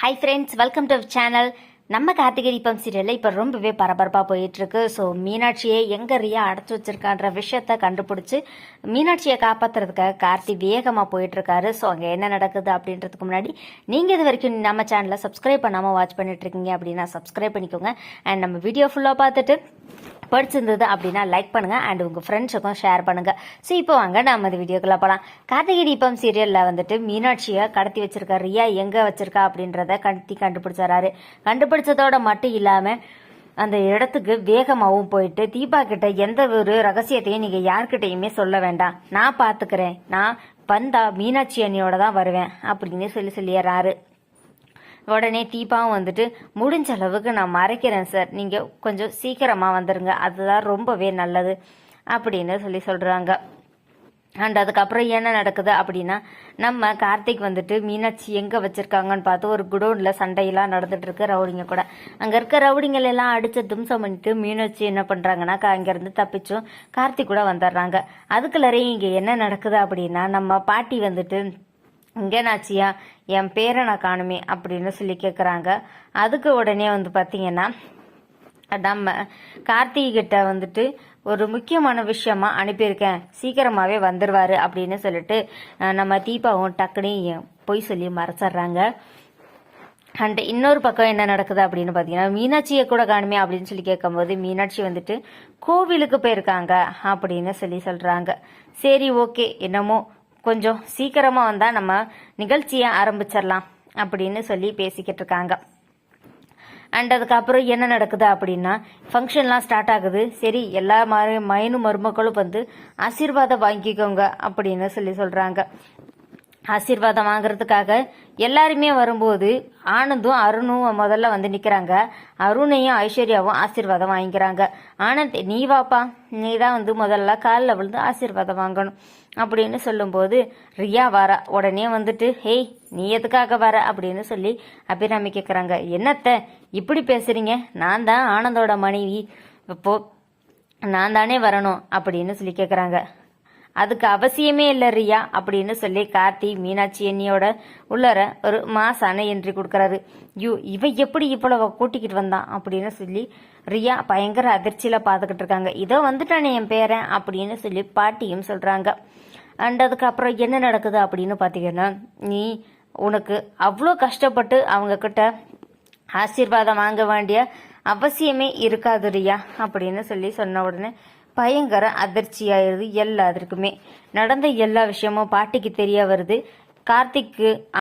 Hi friends welcome to channel நம்ம கார்த்திகை தீபம் சீரியலில் இப்போ ரொம்பவே பரபரப்பாக போயிட்டுருக்கு. ஸோ மீனாட்சியை எங்கே ரியா அடைச்சி வச்சிருக்கான்ற விஷயத்த கண்டுபிடிச்சி மீனாட்சியை காப்பாற்றுறதுக்காக கார்த்தி வேகமாக போயிட்டுருக்காரு. ஸோ அங்கே என்ன நடக்குது அப்படின்றதுக்கு முன்னாடி நீங்கள் இது வரைக்கும் நம்ம சேனலை சப்ஸ்கிரைப் பண்ணாமல் வாட்ச் பண்ணிட்டுருக்கீங்க அப்படின்னா சப்ஸ்கிரைப் பண்ணிக்கோங்க. அண்ட் நம்ம வீடியோ ஃபுல்லாக பார்த்துட்டு பிடிச்சிருந்தது அப்படின்னா லைக் பண்ணுங்க அண்ட் உங்க ஃப்ரெண்ட்ஸுக்கும் ஷேர் பண்ணுங்க. ஸோ இப்போ வாங்க நம்ம அந்த வீடியோக்குள்ள போகலாம் கார்த்திகை தீபம் சீரியல்ல வந்துட்டு மீனாட்சியை கடத்தி வச்சிருக்க ரியா எங்க வச்சிருக்கா அப்படின்றத கடத்தி கண்டுபிடிச்சாரு. கண்டுபிடிச்சதோட மட்டும் இல்லாம அந்த இடத்துக்கு வேகமாகவும் போயிட்டு தீபா கிட்ட எந்த ஒரு ரகசியத்தையும் நீங்க யார்கிட்டயுமே சொல்ல வேண்டாம். நான் பாத்துக்கிறேன். நான் வந்தா மீனாட்சி அண்ணியோட தான் வருவேன் அப்படின்னு சொல்லி சொல்லிடுறாரு. உடனே தீபாவும் வந்துட்டு முடிஞ்ச அளவுக்கு நான் மறைக்கிறேன் சார். நீங்கள் கொஞ்சம் சீக்கிரமாக வந்துடுங்க அதுதான் ரொம்பவே நல்லது. அப்படின்னு சொல்லி சொல்கிறாங்க அண்ட் அதுக்கப்புறம் என்ன நடக்குது அப்படின்னா நம்ம கார்த்திக் வந்துட்டு மீனாட்சி எங்கே வச்சிருக்காங்கன்னு பார்த்து ஒரு குடோனில் சண்டையெல்லாம் நடந்துட்டு இருக்கு ரவுடிங்க கூட. அங்கே இருக்க ரவுடிங்கள் எல்லாம் அடிச்சு தும்சம் பண்ணிட்டு மீனாட்சி என்ன பண்ணுறாங்கன்னா அங்கேருந்து தப்பிச்சும் கார்த்திக் கூட வந்துடுறாங்க. அதுக்குள்ளரையும் இங்கே என்ன நடக்குது அப்படின்னா நம்ம பாட்டி வந்துட்டு இங்கேனாச்சியா என் பேரை நான் காணுமே அப்படின்னு சொல்லி கேட்குறாங்க அதுக்கு உடனே வந்து பார்த்தீங்கன்னா நம்ம கார்த்திகை கிட்ட வந்துட்டு ஒரு முக்கியமான விஷயமா அனுப்பியிருக்கேன். சீக்கிரமாகவே வந்துடுவார் அப்படின்னு சொல்லிட்டு நம்ம தீபாவும் டக்குனு பொய் சொல்லி மறைச்சிடுறாங்க. அண்ட் இன்னொரு பக்கம் என்ன நடக்குது அப்படின்னு பார்த்தீங்கன்னா மீனாட்சியை கூட காணுமே அப்படின்னு சொல்லி கேட்கும்போது மீனாட்சி வந்துட்டு கோவிலுக்கு போயிருக்காங்க அப்படின்னு சொல்லி சொல்கிறாங்க சரி ஓகே. என்னமோ கொஞ்சம் சீக்கிரமா வந்தா நம்ம நிகழ்ச்சியை ஆரம்பிச்சிடலாம் அப்படின்னு சொல்லி பேசிக்கிட்டு இருக்காங்க. அண்ட் அதுக்கப்புறம் என்ன நடக்குது அப்படின்னா ஃபங்க்ஷன்லாம் ஸ்டார்ட் ஆகுது. சரி எல்லா மரு மயனு மருமக்களும் வந்து ஆசீர்வாதம் வாங்கிக்கோங்க அப்படின்னு சொல்லி சொல்கிறாங்க ஆசீர்வாதம் வாங்குறதுக்காக எல்லாருமே வரும்போது ஆனந்தும் அருணும் முதல்ல வந்து நிற்கிறாங்க அருணையும் ஐஸ்வர்யாவும் ஆசீர்வாதம் வாங்கிக்கிறாங்க. ஆனந்த் நீ வாப்பா நீ தான் வந்து முதல்ல காலில் விழுந்து ஆசீர்வாதம் வாங்கணும். அப்படின்னு சொல்லும்போது ரியா வர. உடனே வந்துட்டு ஹேய் நீ எதுக்காக வர? அப்படின்னு சொல்லி அபிராமி கேட்குறாங்க என்னத்த இப்படி பேசுறீங்க? நான் தான் ஆனந்தோட மனைவி. இப்போ நான் தானே வரணும். அப்படின்னு சொல்லி கேட்குறாங்க அதுக்கு அவசியமே இல்லை ரியா அப்படின்னு சொல்லி கார்த்தி மீனாட்சி என்னியோட உள்ளர ஒரு மாசான என்ட்ரி கொடுக்கறாரு. யூ இவ எப்படி இவ்வளவு கூட்டிக்கிட்டு வந்தான் அப்படின்னு சொல்லி ரியா பயங்கர அதிர்ச்சியில பார்த்துக்கிட்டு இருக்காங்க. இதோ வந்துட்டானே என் பேரன் அப்படின்னு சொல்லி பாட்டியும் சொல்றாங்க. அண்ட் அதுக்கப்புறம் என்ன நடக்குது அப்படின்னு பார்த்தீங்கன்னா நீ உனக்கு அவ்வளோ கஷ்டப்பட்டு அவங்க கிட்ட ஆசீர்வாதம் வாங்க வேண்டிய அவசியமே இருக்காது ரியா அப்படின்னு சொல்லி சொன்ன உடனே பயங்கர அதிர்ச்சியாயிருது எல்லாத்திற்குமே நடந்த எல்லா விஷயமும் பாட்டிக்கு தெரிய வருது. கார்த்திக்கு